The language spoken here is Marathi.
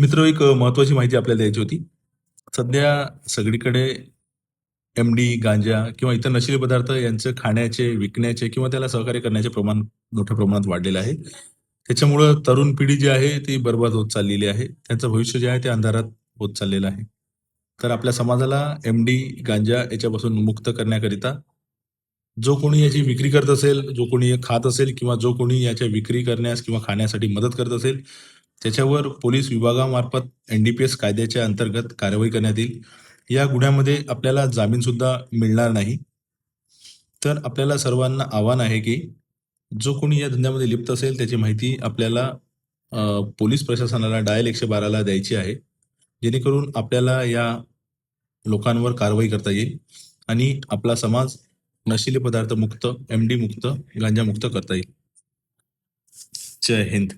मित्र एक महत्वाची माहिती आपल्याला द्यायची होती. सध्या सगळीकडे एम डी गांजा किंवा इतर नशिले पदार्थ यांचं खाण्याचे विकण्याचे किंवा त्याला सहकार्य करण्याचे प्रमाण मोठ्या प्रमाणात वाढलेलं आहे. त्याच्यामुळं तरुण पिढी जी आहे ती बर्बाद होत चाललेली आहे. त्यांचं भविष्य जे आहे ते अंधारात होत चाललेलं आहे. तर आपल्या समाजाला एम डी गांजा याच्यापासून मुक्त करण्याकरिता जो कोणी याची विक्री करत असेल जो कोणी खात असेल किंवा जो कोणी याच्या विक्री करण्यास किंवा खाण्यासाठी मदत करत असेल त्याच्यावर पोलीस विभागामार्फत एनडीपीएस कायद्याच्या अंतर्गत कारवाई करण्यात येईल. या गुन्ह्यामध्ये आपल्याला जामीन सुद्धा मिळणार नाही. तर आपल्याला सर्वांना आव्हान आहे की जो कोणी या धंद्यामध्ये लिप्त असेल त्याची माहिती आपल्याला पोलीस प्रशासनाला डायल एकशे बाराला द्यायची आहे. जेणेकरून आपल्याला या लोकांवर कारवाई करता येईल आणि आपला समाज नशिले पदार्थ मुक्त एम डी मुक्त गांजा मुक्त करता येईल. जय हिंद.